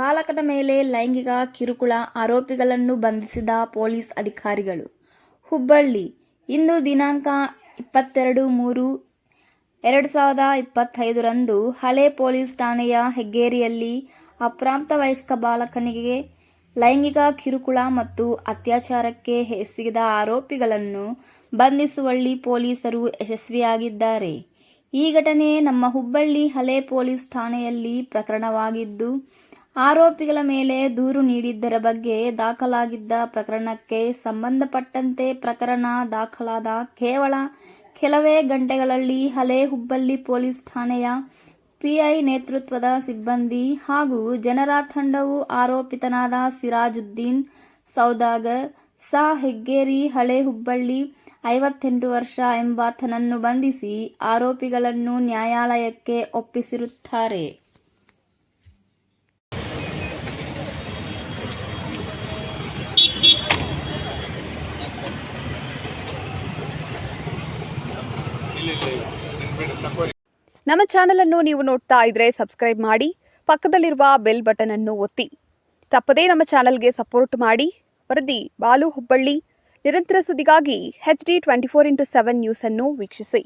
ಬಾಲಕನ ಮೇಲೆ ಲೈಂಗಿಕ ಕಿರುಕುಳ ಆರೋಪಿಗಳನ್ನು ಬಂಧಿಸಿದ ಪೊಲೀಸ್ ಅಧಿಕಾರಿಗಳು. ಹುಬ್ಬಳ್ಳಿ, ಇಂದು ದಿನಾಂಕ ಇಪ್ಪತ್ತೆರಡು ಮೂರು ಎರಡು ಸಾವಿರದ ಇಪ್ಪತ್ತೈದರಂದು ಹಳೆ ಪೊಲೀಸ್ ಠಾಣೆಯ ಹೆಗ್ಗೇರಿಯಲ್ಲಿ ಅಪ್ರಾಪ್ತ ವಯಸ್ಕ ಬಾಲಕನಿಗೆ ಲೈಂಗಿಕ ಕಿರುಕುಳ ಮತ್ತು ಅತ್ಯಾಚಾರಕ್ಕೆ ಎಸಗಿದ ಆರೋಪಿಗಳನ್ನು ಬಂಧಿಸುವಲ್ಲಿ ಪೊಲೀಸರು ಯಶಸ್ವಿಯಾಗಿದ್ದಾರೆ. ಈ ಘಟನೆ ನಮ್ಮ ಹುಬ್ಬಳ್ಳಿ ಹಳೆ ಪೊಲೀಸ್ ಠಾಣೆಯಲ್ಲಿ ಪ್ರಕರಣವಾಗಿದ್ದು ಆರೋಪಿಗಳ ಮೇಲೆ ದೂರು ನೀಡಿದ್ದರ ಬಗ್ಗೆ ದಾಖಲಾಗಿದ್ದ ಪ್ರಕರಣಕ್ಕೆ ಸಂಬಂಧಪಟ್ಟಂತೆ ಪ್ರಕರಣ ದಾಖಲಾದ ಕೇವಲ ಕೆಲವೇ ಗಂಟೆಗಳಲ್ಲಿ ಹಳೆ ಹುಬ್ಬಳ್ಳಿ ಪೊಲೀಸ್ ಠಾಣೆಯ ಪಿಐ ನೇತೃತ್ವದ ಸಿಬ್ಬಂದಿ ಹಾಗೂ ಜನರ ತಂಡವು ಆರೋಪಿತನಾದ ಸಿರಾಜುದ್ದೀನ್ ಸೌದಾಗರ್ ಸಾ ಹೆಗ್ಗೇರಿ ಹಳೆ ಹುಬ್ಬಳ್ಳಿ ಐವತ್ತೆಂಟು ವರ್ಷ ಎಂಬಾತನನ್ನು ಬಂಧಿಸಿ ಆರೋಪಿಗಳನ್ನು ನ್ಯಾಯಾಲಯಕ್ಕೆ ಒಪ್ಪಿಸಿರುತ್ತಾರೆ. ನಮ್ಮ ಚಾನೆಲ್ ಅನ್ನು ನೀವು ನೋಡ್ತಾ ಇದ್ರೆ ಸಬ್ಸ್ಕ್ರೈಬ್ ಮಾಡಿ, ಪಕ್ಕದಲ್ಲಿರುವ ಬೆಲ್ ಬಟನ್ ಅನ್ನು ಒತ್ತಿ. ತಪ್ಪದೇ ನಮ್ಮ ಚಾನೆಲ್ಗೆ ಸಪೋರ್ಟ್ ಮಾಡಿ. ವರದಿ ಬಾಲು ಹುಬ್ಬಳ್ಳಿ. ನಿರಂತರ ಸುದ್ದಿಗಾಗಿ H D twenty four into seven news ಅನ್ನು ವೀಕ್ಷಿಸಿ.